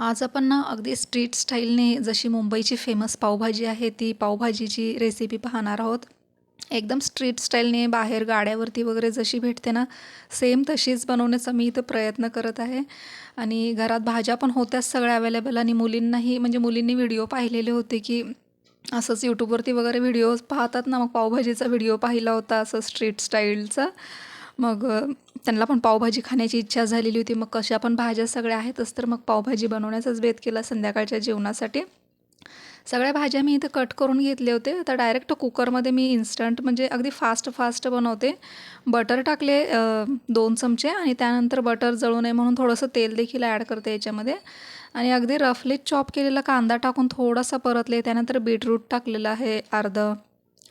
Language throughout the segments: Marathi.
आज आपण ना अगदी स्ट्रीट स्टाईलने जशी मुंबईची फेमस पावभाजी आहे ती पावभाजीची रेसिपी पाहणार आहोत. एकदम स्ट्रीट स्टाईलने बाहेर गाड्यावरती वगैरे जशी भेटते ना सेम तशीच बनवण्याचा मी इथं प्रयत्न करत आहे. आणि घरात भाज्या पण होत्याच सगळ्या अवेलेबल आणि मुलींनाही म्हणजे मुलींनी व्हिडिओ पाहिलेले होते की असंच यूट्यूबवरती वगैरे व्हिडिओज पाहतात ना मग पावभाजीचा व्हिडिओ पाहिला होता असं स्ट्रीट स्टाईलचा मग त्यांना पण पावभाजी खाण्याची इच्छा झालेली होती. मग कशा पण भाज्या सगळ्या आहेतच तर मग पावभाजी बनवण्याचाच बेत केला संध्याकाळच्या जेवणासाठी. सगळ्या भाज्या मी इथं कट करून घेतले होते. आता डायरेक्ट कुकरमध्ये मी इन्स्टंट म्हणजे अगदी फास्ट फास्ट बनवते. बटर टाकले दोन चमचे आणि त्यानंतर बटर जळू नये म्हणून थोडंसं तेल देखील ॲड करते याच्यामध्ये. आणि अगदी रफली चॉप केलेला कांदा टाकून थोडासा परतले. त्यानंतर बीटरूट टाकलेलं आहे अर्धं.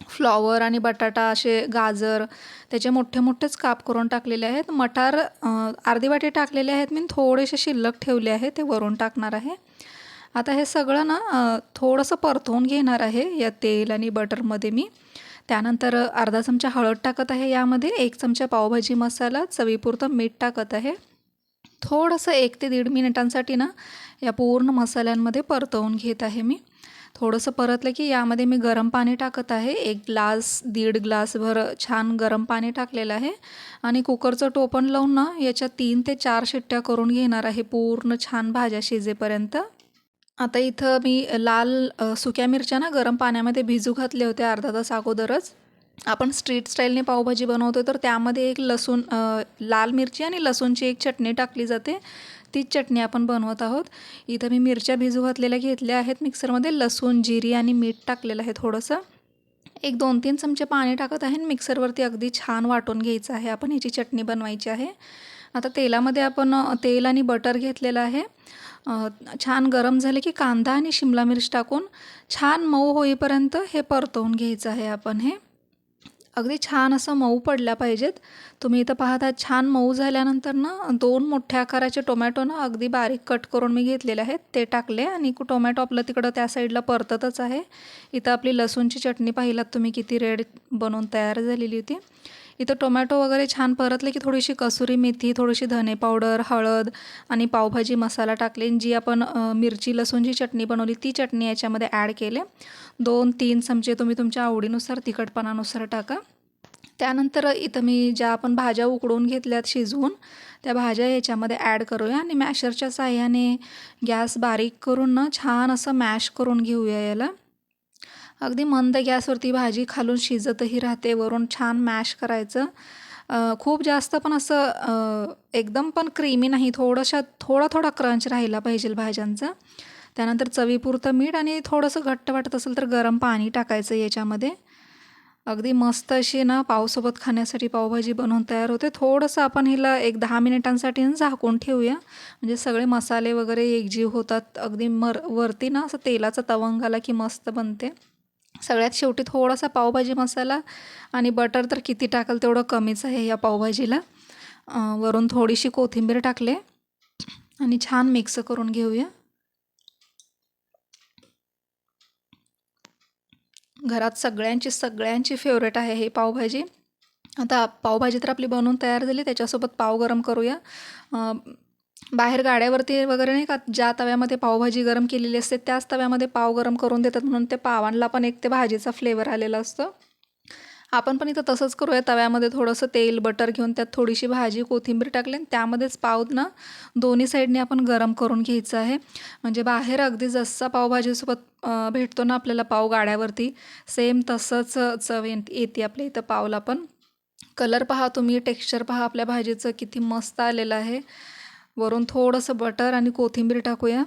फ्लॉवर आणि बटाटा असे गाजर त्याचे मोठे मोठेच काप करून टाकलेले आहेत. मटार अर्धी वाटी टाकलेले आहेत. मी थोडेसे शिल्लक ठेवले आहे. ते वरून टाकणार आहे. आता हे सगळं ना थोडंसं परतवून घेणार आहे. या तेल आणि बटरमध्ये मी. त्यानंतर अर्धा चमचा हळद टाकत आहे यामध्ये. एक चमचा पावभाजी मसाला चवीपुरतं मीठ टाकत आहे. थोडंसं एक ते दीड मिनिटांसाठी ना या पूर्ण मसाल्यांमध्ये परतवून घेत आहे मी. थोडंसं परतलं की यामध्ये मी गरम पाणी टाकत आहे. एक ग्लास दीड ग्लासभर छान गरम पाणी टाकलेलं आहे. आणि कुकरचं टोपण लावून ना याच्या तीन ते चार शिट्ट्या करून घेणार आहे. पूर्ण छान भाज्या शिजेपर्यंत. आता इथं मी लाल सुक्या मिरच्या ना गरम पाण्यामध्ये भिजू घातले होते अर्धा तास अगोदरच. आपण स्ट्रीट स्टाईलने पावभाजी बनवतो तर त्यामध्ये एक लसूण लाल मिरची आणि लसूणची एक चटणी टाकली जाते. तीच चटणी आपण बनवत आहोत. इथं मी मिरच्या भिजू घातलेल्या घेतल्या आहेत. मिक्सरमध्ये लसूण जिरी आणि मीठ टाकलेलं आहे थोडंसं. एक दोन तीन चमचे पाणी टाकत आहे मिक्सरवरती अगदी छान वाटून घ्यायचं आहे. आपण ह्याची चटणी बनवायची आहे. आता तेलामध्ये आपण तेल आणि बटर घेतलेलं आहे. छान गरम झाले की कांदा आणि शिमला मिर्च टाकून छान मऊ होईपर्यंत हे परतवून घ्यायचं आहे आपण हे. अगदी छान असं मऊ पडल्या पाहिजेत. तुम्ही इथं पाहता छान मऊ झाल्यानंतर ना दोन मोठ्या आकाराचे टोमॅटो ना अगदी बारीक कट करून मी घेतलेले आहेत. ते टाकले आणि टोमॅटो आपलं तिकडं त्या साईडला परततच आहे. इथं आपली लसूणची चटणी पाहिलात तुम्ही किती रेड बनवून तयार झालेली होती. इथं टोमॅटो वगैरे छान परतले की थोडीशी कसुरी मेथी थोडीशी धने पावडर हळद आणि पावभाजी मसाला टाकले. आणि जी आपण मिरची लसूणची चटणी बनवली ती चटणी याच्यामध्ये ॲड केले. दोन तीन चमचे तुम्ही तुमच्या आवडीनुसार तिखटपणानुसार टाका. त्यानंतर इथं मी ज्या आपण भाज्या उकडून घेतल्यात शिजवून त्या भाज्या याच्यामध्ये ॲड करूया आणि मॅशरच्या साह्याने गॅस बारीक करून ना छान असं मॅश करून घेऊया याला. अगदी मंद गॅसवरती भाजी खालून शिजतही राहते वरून छान मॅश करायचं. खूप जास्त पण असं एकदम पण क्रीमी नाही थोडंशा थोडा थोडा क्रंच राहिला पाहिजे भाज्यांचा. त्यानंतर चवीपुरतं मीठ आणि थोडंसं घट्ट वाटत असेल तर गरम पाणी टाकायचं याच्यामध्ये. अगदी मस्त अशी ना पावसोबत खाण्यासाठी पावभाजी बनवून तयार होते. थोडंसं आपण हिला एक दहा मिनिटांसाठी ना झाकून ठेवूया. म्हणजे सगळे मसाले वगैरे एकजीव होतात. अगदी मर वरती ना असं तेलाचा तवंग आला की मस्त बनते. सगळ्यात शेवटी थोडासा पावभाजी मसाला आणि बटर तर किती टाकाल तेवढं कमीच आहे या पावभाजीला. वरून थोडीशी कोथिंबीर टाकले आणि छान मिक्स करून घेऊया. घरात सगळ्यांची सगळ्यांची फेवरेट आहे हे पावभाजी. आता पावभाजी तर आपली बनवून तयार झाली त्याच्यासोबत पाव गरम करूया. बाहेर गाड्यावरती वगैरे नाही का ज्या तव्यामध्ये पावभाजी गरम केलेली असते त्याच तव्यामध्ये पाव गरम करून देतात. म्हणून ते पावांना पण एक ते भाजीचा फ्लेवर आलेला असतो. आपण पण इथं तसंच करूया. तव्यामध्ये थोडंसं तेल बटर घेऊन त्यात थोडीशी भाजी कोथिंबीर टाकली आणि त्यामध्येच पाव ना दोन्ही साईडने आपण गरम करून घ्यायचं आहे. म्हणजे बाहेर अगदी जसा पावभाजीसोबत भेटतो ना आपल्याला पाव गाड्यावरती सेम तसंच चव येते आपल्या इथं पावला पण. कलर पहा तुम्ही टेक्स्चर पहा आपल्या भाजीचं किती मस्त आलेलं आहे. वरून थोडंसं बटर आणि कोथिंबीर टाकूया.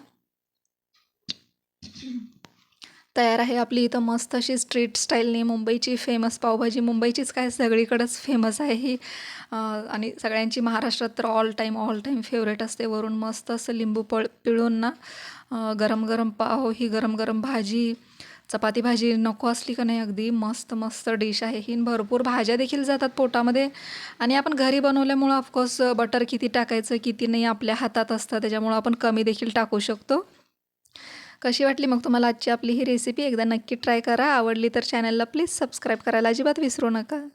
तयार आहे आपली इथं मस्त अशी स्ट्रीट स्टाईलने मुंबईची फेमस पावभाजी. मुंबईचीच काय सगळीकडंच फेमस आहे ही. आणि सगळ्यांची महाराष्ट्रात तर all time all time favourite असते. वरून मस्त असं लिंबू पळ पिळून ना गरम गरम पाव ही गरम गरम भाजी चपाती भाजी नको असली का नाही अगदी मस्त मस्त डिश आहे. ही भरपूर भाज्या देखील जातात पोटामध्ये. आणि आपण घरी बनवल्यामुळं ऑफकोर्स बटर किती टाकायचं किती नाही आपल्या हातात असतं. त्याच्यामुळं आपण कमी देखील टाकू शकतो. कशी वाटली मग तुम्हाला आजची आपली ही रेसिपी एकदा नक्की ट्राय करा. आवडली तर चॅनलला प्लीज सबस्क्राईब करायला अजिबात विसरू नका.